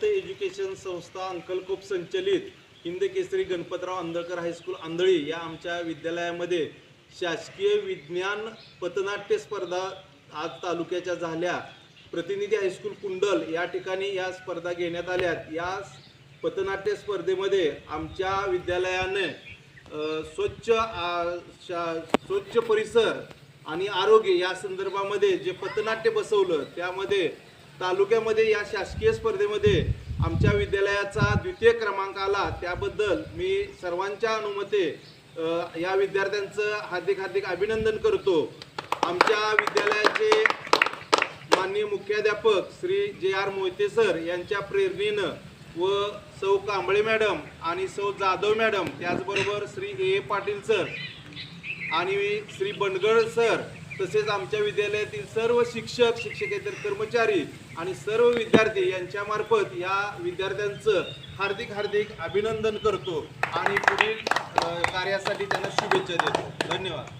स्वायत्त एज्युकेशन संस्था अंकलकोप संचलित हिंद केसरी गणपतराव आंदळकर हायस्कूल आंधळी या आमच्या विद्यालयामध्ये शासकीय विज्ञान पथनाट्य स्पर्धा आज तालुक्याच्या झाल्या. प्रतिनिधी हायस्कूल कुंडल या ठिकाणी या स्पर्धा घेण्यात आल्यात. या पथनाट्य स्पर्धेमध्ये आमच्या विद्यालयाने स्वच्छ शा- स्वच्छ परिसर आणि आरोग्य या संदर्भामध्ये जे पथनाट्य बसवलं त्यामध्ये तालुक्यामध्ये या शासकीय स्पर्धेमध्ये आमच्या विद्यालयाचा द्वितीय क्रमांक आला. त्याबद्दल मी सर्वांच्या अनुमते या विद्यार्थ्यांचं हार्दिक हार्दिक अभिनंदन करतो. आमच्या विद्यालयाचे माननीय मुख्याध्यापक श्री जे आर मोहिते सर यांच्या प्रेरणेनं व सौ कांबळे मॅडम आणि सौ जाधव मॅडम त्याचबरोबर Shri A A Patil sir आणि श्री बनगड सर तसेच आमच्या विद्यालयातील सर्व शिक्षक शिक्षकेतर कर्मचारी आणि सर्व विद्यार्थी यांच्यामार्फत या विद्यार्थ्यांचं हार्दिक हार्दिक अभिनंदन करतो आणि पुढील कार्यासाठी त्यांना शुभेच्छा देतो. धन्यवाद.